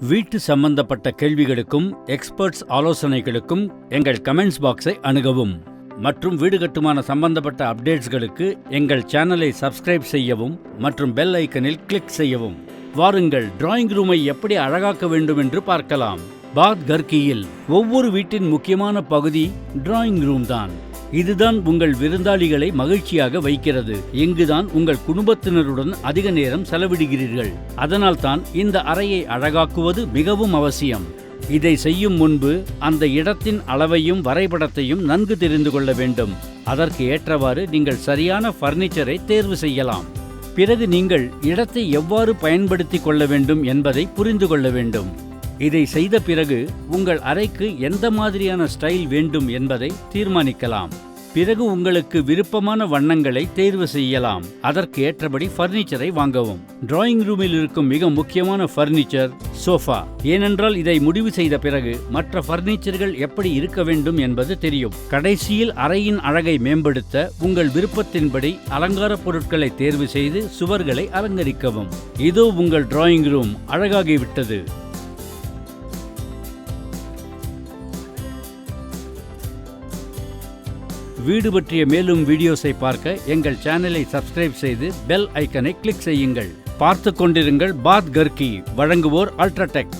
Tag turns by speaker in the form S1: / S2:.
S1: வீட்டு சம்பந்தப்பட்ட கேள்விகளுக்கும் எக்ஸ்பர்ட்ஸ் ஆலோசனைகளுக்கும் எங்கள் கமெண்ட்ஸ் பாக்ஸை அணுகவும். மற்றும் வீடு கட்டுமான சம்பந்தப்பட்ட அப்டேட்ஸ்களுக்கு எங்கள் சேனலை சப்ஸ்கிரைப் செய்யவும் மற்றும் பெல் ஐக்கனில் கிளிக் செய்யவும். வாருங்கள் டிராயிங் ரூமை எப்படி அழகாக்க வேண்டும் என்று பார்க்கலாம். பாத் கர்கியில் ஒவ்வொரு வீட்டின் முக்கியமான பகுதி டிராயிங் ரூம் தான். இதுதான் உங்கள் விருந்தாளிகளை மகிழ்ச்சியாக வைக்கிறது. இங்குதான் உங்கள் குடும்பத்தினருடன் அதிக நேரம் செலவிடுகிறீர்கள். அதனால்தான் இந்த அறையை அழகாக்குவது மிகவும் அவசியம். இதை செய்யும் முன்பு அந்த இடத்தின் அளவையும் வரைபடத்தையும் நன்கு தெரிந்து கொள்ள வேண்டும். அதற்கு ஏற்றவாறு நீங்கள் சரியான ஃபர்னிச்சரை தேர்வு செய்யலாம். பிறகு நீங்கள் இடத்தை எவ்வாறு பயன்படுத்திக் கொள்ள வேண்டும் என்பதை புரிந்து கொள்ள வேண்டும். இதை செய்த பிறகு உங்கள் அறைக்கு எந்த மாதிரியான ஸ்டைல் வேண்டும் என்பதை தீர்மானிக்கலாம். பிறகு உங்களுக்கு விருப்பமான வண்ணங்களை தேர்வு செய்யலாம். அதற்கு ஏற்றபடி ஃபர்னிச்சரை வாங்கவும். டிராயிங் ரூமில் இருக்கும் மிக முக்கியமான ஃபர்னிச்சர் சோஃபா ஏனென்றால் இதை முடிவு செய்த பிறகு மற்ற ஃபர்னிச்சர்கள் எப்படி இருக்க வேண்டும் என்பது தெரியும். கடைசியில் அறையின் அழகை மேம்படுத்த உங்கள் விருப்பத்தின்படி அலங்கார பொருட்களை தேர்வு செய்து சுவர்களை அலங்கரிக்கவும். இதோ உங்கள் டிராயிங் ரூம் அழகாகிவிட்டது. வீடு பற்றிய மேலும் வீடியோஸை பார்க்க எங்கள் சேனலை சப்ஸ்கிரைப் செய்து பெல் ஐக்கனை கிளிக் செய்யுங்கள். பார்த்து கொண்டிருங்கள் பாத் கர்கி வழங்குவோர் அல்ட்ராடெக்.